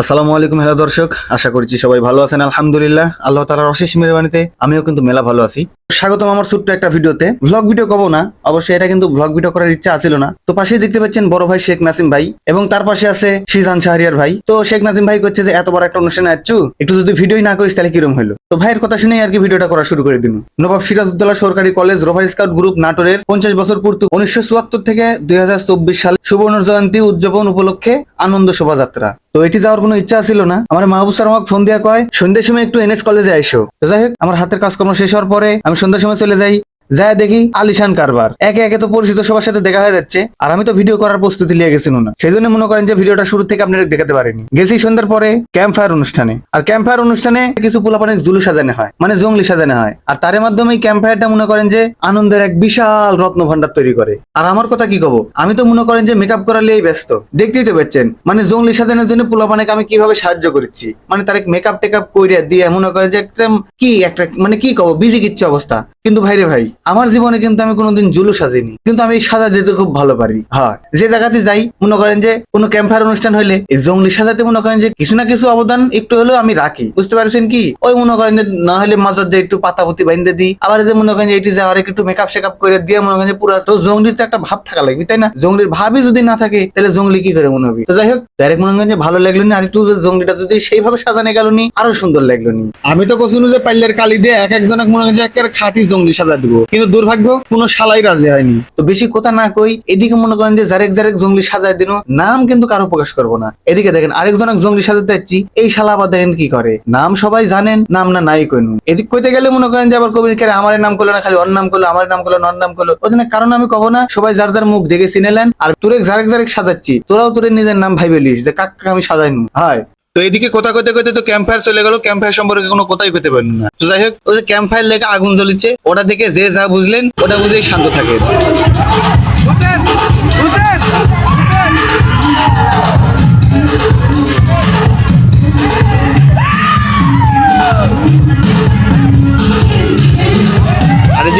আসসালামু আলাইকুম, হ্যালো দর্শক। আশা করছি সবাই ভালো আছেন, আলহামদুলিল্লাহ। আল্লাহ তালার অশেষ মেহরবানিতে আমিও কিন্তু মেলা ভালো আছি। স্বাগতম আমার ছোট্ট একটা ভিডিওতে। ভ্লগ ভিডিও কব না, অবশ্যই এটা কিন্তু ভ্লগ ভিডিও করার ইচ্ছা আছিল না। তো পাশেই দেখতে পাচ্ছেন বড় ভাই শেখ নাসিম ভাই এবং তার পাশে আছে সিজান শাহরিয়ার ভাই। তো শেখ নাসিম ভাই করছে যে, এত বড় একটা অনুষ্ঠানে আচ্ছু একটু যদি ভিডিওই না করিস তাহলে কিরম হলো তো ভাইয়ের কথা শুনেই আর কি ভিডিওটা করা শুরু করে দিন নবাব সিরাজউদ্দৌলা সরকারি কলেজ রোভার স্কাউট গ্রুপ নাটোরের পঞ্চাশ বছর পূর্তি উনিশশো চুয়াত্তর থেকে দুই হাজার চব্বিশ সাল সুবর্ণ জয়ন্তী উদযাপন উপলক্ষে আনন্দ শোভাযাত্রা। তো এটি যাওয়ার কোনো ইচ্ছা ছিল না। আমার মাহবুব স্যার আমাকে ফোন দিয়া কয়, সন্ধ্যের সময় একটু এনএস কলেজে আইসো। তো যাই হোক, আমার হাতের কাজকর্ম শেষ হওয়ার পরে আমি সন্ধ্যার সময় চলে যাই। যায় দেখি আলিশান কারবার। একে একে তো পরিচিত সবার সাথে দেখা হয়ে যাচ্ছে। আর আমি তো ভিডিও করার প্রস্তুতি নিয়ে গেছি না সেই জন্য মনে করেন যে ভিডিওটা শুরু থেকে আপনারা দেখাতে পারেনি। গেছি সন্ধ্যার পরে ক্যাম্প ফায়ার অনুষ্ঠানে। আর ক্যাম্প ফায়ার অনুষ্ঠানে কিছু পোলাপানে জুলু সাজানো হয় মানে জঙ্গলি সাজানো হয়। আর তার মাধ্যমে ক্যাম্প ফায়ারটা মনে করেন যে আনন্দের এক বিশাল রত্ন ভান্ডার তৈরি করে। আর আমার কথা কি কব? আমি তো মনে করেন যে মেকআপ করা নিয়েই ব্যস্ত। দেখতেই তো পাচ্ছেন মানে জঙ্গলি সাজানোর জন্য পোলাপানেকে আমি কীভাবে সাহায্য করছি? মানে তার মেকআপ টেকআপ কইরা দিয়ে মনে করেন যে একদম কি একটা মানে কি কব? বিজি কিচ্ছে অবস্থা। কিন্তু ভাইরে ভাই আমার জীবনে কিন্তু আমি কোনোদিন জুলু সাজিনি। কিন্তু আমি সাজা দিতে খুব ভালো পারি হ্যাঁ যে জায়গাতে যাই, মনে করেন যে কোনো ক্যাম্পার অনুষ্ঠান হলে এই জঙ্গলি সাজাতে মনে করেন যে কিছু না কিছু অবদান একটু হলেও আমি রাখি। বুঝতে পারছেন কি? ওই মনে করেন যে না হলে মাজার যে একটু পাতা পুতি বাইন্দে দিই। আবার যে মনে করেন যে এটি যাওয়ার একটু মেকআপ শেকআপ করে দিয়ে মনে করেন যে পুরো তো জঙ্গলির তো একটা ভাব থাকা লাগবে, তাই না? জঙ্গলির ভাবই যদি না থাকে, তাহলে জঙ্গলি কি করে মনে হবে? তো যাই হোক ডাইরেক্ট মনে করেন যে ভালো লাগল না আর একটু জঙ্গলিটা যদি সেইভাবে সাজানো গেল নি, আরও সুন্দর লাগল নি। আমি তো কখনো যে পাইলের কালি দিয়ে এক একজনক মনে করেন যে একের খাঁটি জঙ্গলি সাজা দিব। কিন্তু দুর্ভাগ্য, কোনো শালাই রাজি হয়নি। তো বেশি কথা না কই, এদিকে মনে করেন যে জারেক জারেক জঙ্গলি সাজায় দিন, নাম কিন্তু কারও প্রকাশ করব না। এদিকে দেখেন আরেকজনক জঙ্গলি সাজাতে যাচ্ছি, এই শালা আবার দেখেন কি করে? নাম সবাই জানেন, নাম না নাই কইনু। এদিক কইতে গেলে মনে করেন যে আবার কবির কেন আমার নাম করল না, খালি অন্য নাম করল, আমার নাম করল নর নাম করল। ওখানে কারণ আমি কব না, সবাই যার যার মুখ দেখে চিনেলেন আর তোরে জারেক জারেক সাজাচ্ছি, তোরাও তোরে নিজের নাম ভাইবে লিস, যে কাক কাক আমি সাজাইনু। হয়। তো এদিকে কথা কইতে কইতে তো ক্যাম্প ফায়ার চলে গেল। ক্যাম্প ফায়ার সম্পর্কে কোনো কথাই কইতে পারেন না। তো যাই হোক, ওই যে ক্যাম্প ফায়ার লেগে আগুন জ্বলিচ্ছে ওটা দেখে যে যা বুঝলেন, ওটা বুঝেই শান্ত থাকে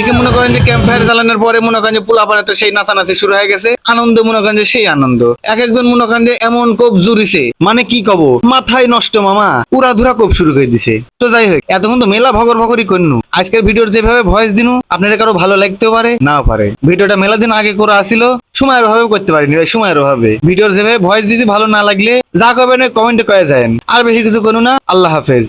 এদিকে মনে করেন যে ক্যাম্প ফায়ার জ্বালানোর পরে মনে করেন যে পোলাপানে তো সেই নাচানাচি শুরু হয়ে গেছে। আনন্দ মনে করেন যে সেই আনন্দ। এক একজন মনে করেন যে এমন কোপ জুড়িছে। মানে কি কব? মাথায় নষ্ট মামা। উড়া ধুরা কোপ শুরু করে দিছে। তো যাই হোক, এতক্ষণ তো মেলা ভগর ভগরই করনু। আজকের ভিডিওর যেভাবে ভয়েস দিনু, আপনাদের কারও ভালো লাগতেও পারে, নাও পারে। ভিডিওটা মেলা দিন আগে করা আসিল সময়ের অভাবে করতে পারিনি ভাই, সময়ের অভাবে। ভিডিওর যেভাবে ভয়েস দিয়েছি ভালো না লাগলে যা করবেন কমেন্টে করে যায় আর বেশি কিছু করুন না, আল্লাহ হাফেজ।